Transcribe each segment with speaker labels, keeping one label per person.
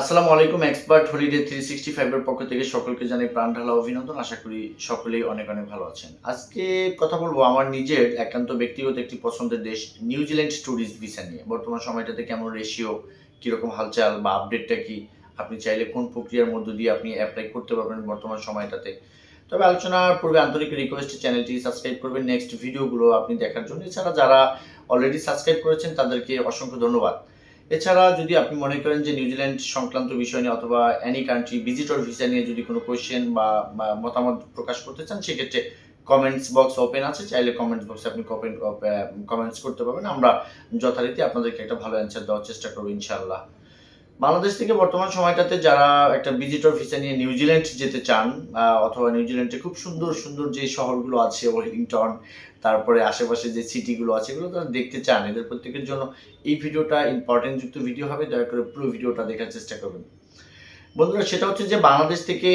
Speaker 1: আসসালামু আলাইকুম, expert holiday three sixty ফাইভের পক্ষ থেকে সকলকে জানাই প্রাণ ঢালা অভিনন্দন। আশা করি সকলেই অনেক অনেক ভালো আছেন। আজকে কথা বলব আমার নিজের একান্ত ব্যক্তিগত একটি পছন্দের দেশ নিউজিল্যান্ড ট্যুরিস্ট ভিসা নিয়ে। বর্তমান সময়টাতে কেমন রেশিও কীরকম হালচাল বা আপডেটটা কি? আপনি চাইলে কোন প্রক্রিয়ার মধ্য দিয়ে আপনি অ্যাপ্লাই করতে পারবেন বর্তমান সময়টাতে। তবে আলোচনার পূর্বে আন্তরিক রিকোয়েস্ট চ্যানেলটি সাবস্ক্রাইব করবেন। নেক্সট ভিডিওগুলো আপনি দেখার জন্য। এছাড়া যারা অলরেডি সাবস্ক্রাইব করেছেন, তাদেরকে অসংখ্য ধন্যবাদ। এছাড়া যদি আপনি মনে করেন যে নিউজিল্যান্ড সংক্রান্ত বিষয় নিয়ে অথবা অ্যানি কান্ট্রি ভিজিটর ভিসা নিয়ে যদি কোনো কোয়েশ্চেন বা মতামত প্রকাশ করতে চান, সেক্ষেত্রে কমেন্টস বক্স ওপেন আছে। চাইলে কমেন্টস বক্সে আপনি কমেন্টস করতে পারবেন। আমরা যথারীতি আপনাদেরকে একটা ভালো অ্যান্সার দেওয়ার চেষ্টা করব, ইনশাআল্লাহ। বাংলাদেশ থেকে বর্তমান সময়টাতে যারা একটা ভিজিটর ভিসা নিয়ে নিউজিল্যান্ড যেতে চান অথবা নিউজিল্যান্ডে খুব সুন্দর সুন্দর যে শহরগুলো আছে ওয়েলিংটন তারপরে আশেপাশে যে সিটিগুলো আছে, এগুলো তারা দেখতে চান। এদের প্রত্যেকের জন্য এই ভিডিওটা ইম্পর্টেন্ট যুক্ত ভিডিও হবে, দয়া করে পুরো ভিডিওটা দেখার চেষ্টা করবেন। বন্ধুরা, সেটা হচ্ছে যে বাংলাদেশ থেকে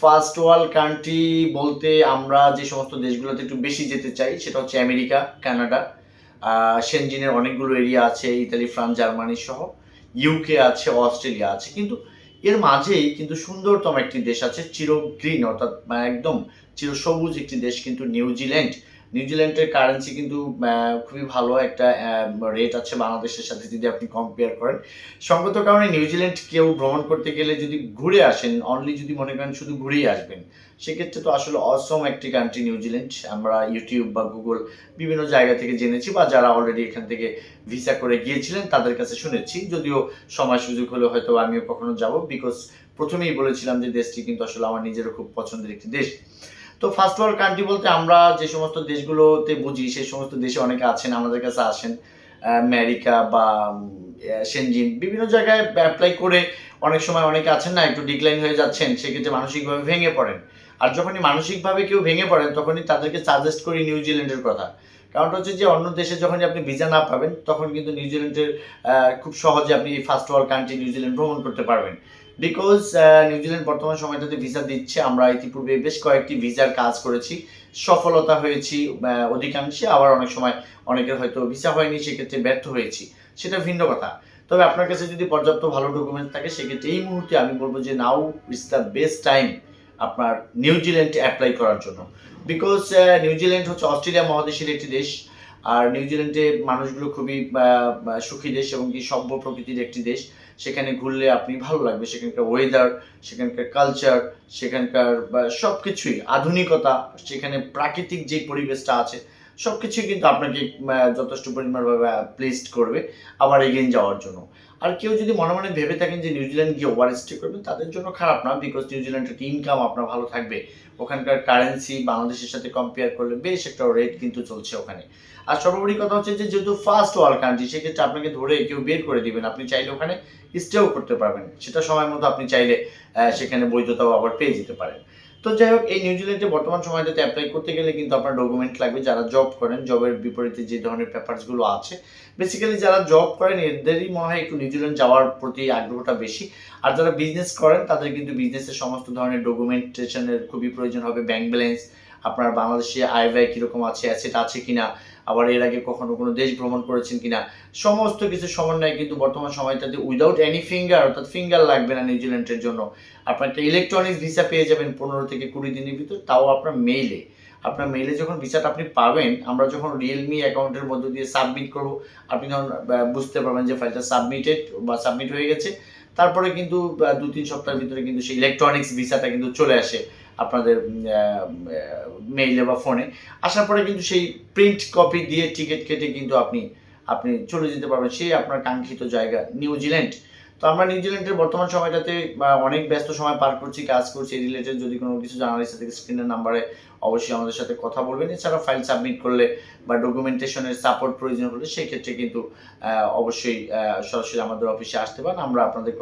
Speaker 1: ফার্স্ট ওয়ার্ল্ড কান্ট্রি বলতে আমরা যে সমস্ত দেশগুলোতে একটু বেশি যেতে চাই, সেটা হচ্ছে আমেরিকা কানাডা সেনজিনের অনেকগুলো এরিয়া আছে ইতালি ফ্রান্স জার্মানি সহ। ইউকে আছে অস্ট্রেলিয়া আছে, কিন্তু এর মাঝেই কিন্তু সুন্দরতম একটি দেশ আছে, চিরগ্রিন, অর্থাৎ মানে একদম চিরসবুজ একটি দেশ কিন্তু নিউজিল্যান্ড নিউজিল্যান্ডের কারেন্সি কিন্তু খুবই ভালো একটা রেট আছে বাংলাদেশের সাথে যদি আপনি কম্পেয়ার করেন। সঙ্গত কারণে নিউজিল্যান্ড কেউ ভ্রমণ করতে গেলে যদি ঘুরে আসেন অনলি যদি মনে করেন শুধু ঘুরেই আসবেন, সেক্ষেত্রে তো আসলে অসম একটি কান্ট্রি নিউজিল্যান্ড আমরা ইউটিউব বা গুগল বিভিন্ন জায়গা থেকে জেনেছি বা যারা অলরেডি এখান থেকে ভিসা করে গিয়েছিলেন, তাদের কাছে শুনেছি। যদিও সময় সুযোগ হলে হয়তো আমিও কখনো যাব বিকজ প্রথমেই বলেছিলাম যে দেশটি কিন্তু আসলে আমার নিজেরও খুব পছন্দের একটি দেশ। তো ফার্স্ট ওয়ার্ল্ড কান্ট্রি বলতে আমরা যে সমস্ত দেশগুলোতে বুঝি, সেই সমস্ত দেশে অনেকে আছেন, আমাদের কাছে আসেন। আমেরিকা বা সেনজিন বিভিন্ন জায়গায় অ্যাপ্লাই করে অনেক সময় অনেকে আছেন না, একটু ডিক্লাইন হয়ে যাচ্ছেন, সেক্ষেত্রে মানসিকভাবে ভেঙে পড়েন। আর যখনই মানসিকভাবে কেউ ভেঙে পড়েন, তখনই তাদেরকে সাজেস্ট করি নিউজিল্যান্ডের কথা। কারণটা হচ্ছে যে অন্য দেশে যখনই আপনি ভিসা না পাবেন, তখন কিন্তু নিউজিল্যান্ডের খুব সহজে আপনি ফার্স্ট ওয়ার্ল্ড কান্ট্রি নিউজিল্যান্ড ভ্রমণ করতে পারবেন। বিকজ নিউজিল্যান্ড বর্তমান সময়টাতে ভিসা দিচ্ছে, আমরা ইতিপূর্বে বেশ কয়েকটি ভিসার কাজ করেছি। সফলতা হয়েছি অধিকাংশে। আবার অনেক সময় অনেকের হয়তো ভিসা হয়নি, সেক্ষেত্রে ব্যর্থ হয়েছি। সেটা ভিন্ন কথা। তবে আপনার কাছে যদি পর্যাপ্ত ভালো ডকুমেন্ট থাকে, সেক্ষেত্রে এই মুহূর্তে আমি বলব যে now it's the best time আপনার নিউজিল্যান্ড অ্যাপ্লাই করার জন্য। বিকজ নিউজিল্যান্ড হচ্ছে অস্ট্রেলিয়া মহাদেশের একটি দেশ, আর নিউজিল্যান্ডে মানুষগুলো খুবই সুখী দেশ এবং কি সভ্য প্রকৃতির একটি দেশ। সেখানে ঘুরলে আপনি ভালো লাগবে। সেখানকার ওয়েদার সেখানকার কালচার সেখানকার সব কিছুই আধুনিকতা, সেখানে প্রাকৃতিক যে পরিবেশটা আছে সব কিছুই কিন্তু আপনাকে যথেষ্ট পরিমাণভাবে প্লেসড করবে আবার এগিয়ে যাওয়ার জন্য। আর কেউ যদি মনে মনে ভেবে থাকেন যে নিউজিল্যান্ড গিয়ে ওভার স্টে করবেন, তাদের জন্য খারাপ না বিকজ নিউজিল্যান্ডের ইনকাম আপনার ভালো থাকবে। ওখানকার কারেন্সি বাংলাদেশের সাথে কম্পেয়ার করলে বেশ একটা রেট কিন্তু চলছে ওখানে। আর সর্বোপরি কথা হচ্ছে যে, যেহেতু ফার্স্ট ওয়ার্ল্ড কান্ট্রি সেক্ষেত্রে আপনাকে ধরে কেউ বের করে দিবেন। আপনি চাইলে ওখানে স্টেও করতে পারবেন। সেটা সময় মতো আপনি চাইলে সেখানে বৈধতাও আবার পেয়ে যেতে পারেন। তো যাই হোক, এই নিউজিল্যান্ডে বর্তমান সময়টাতে অ্যাপ্লাই করতে গেলে কিন্তু আপনার ডকুমেন্ট লাগবে যারা জব করেন জবের বিপরীতে যে ধরনের পেপারসগুলো আছে। বেসিক্যালি যারা জব করেন, এদেরই মনে হয় একটু নিউজিল্যান্ড যাওয়ার প্রতি আগ্রহটা বেশি। আর যারা বিজনেস করেন, তাদের কিন্তু বিজনেসের সমস্ত ধরনের ডকুমেন্টেশনের খুবই প্রয়োজন হবে। ব্যাংক ব্যালেন্স আপনার বাংলাদেশে আয় ব্যয় কীরকম আছে অ্যাসেট আছে কিনা আবার এর আগে কখনো কোনো দেশ ভ্রমণ করেছেন কিনা সমস্ত কিছু সমন্বয় কিন্তু বর্তমান সময়টাতে উইদাউট এনি ফিঙ্গার অর্থাৎ ফিঙ্গার লাগবে না নিউজিল্যান্ডের জন্য। আপনার একটা ইলেকট্রনিক্স ভিসা পেয়ে যাবেন পনেরো থেকে কুড়ি দিনের ভিতর তাও আপনার মেইলে আপনার মেইলে যখন ভিসাটা আপনি পাবেন আমরা যখন রিয়েলমি অ্যাকাউন্টের মধ্য দিয়ে সাবমিট করব আপনি আহ, বুঝতে পারবেন যে ফাইলটা সাবমিটেড বা সাবমিট হয়ে গেছে। তারপরে কিন্তু দু তিন সপ্তাহের ভিতরে কিন্তু সেই ইলেকট্রনিক্স ভিসাটা কিন্তু চলে আসে আপনাদের মেইলে বা ফোনে আসার পরে কিন্তু সেই প্রিন্ট কপি দিয়ে টিকিট কেটে কিন্তু আপনি আপনি চলে যেতে পারবেন। সেই আপনার কাঙ্ক্ষিত জায়গা নিউজিল্যান্ড তো আমরা নিউজিল্যান্ডের বর্তমান সময়টাতে অনেক ব্যস্ত সময় পার করছি, কাজ করছি রিলেটেড যদি কোনো কিছু জানার ইচ্ছা থেকে স্ক্রিনের নাম্বারে অবশ্যই আমাদের সাথে কথা বলবেন। এছাড়া ফাইল সাবমিট করলে বা ডকুমেন্টেশনের সাপোর্ট প্রয়োজন হলে সেই ক্ষেত্রে কিন্তু অবশ্যই সরাসরি আমাদের অফিসে আসতে পারেন। আমরা আপনাদের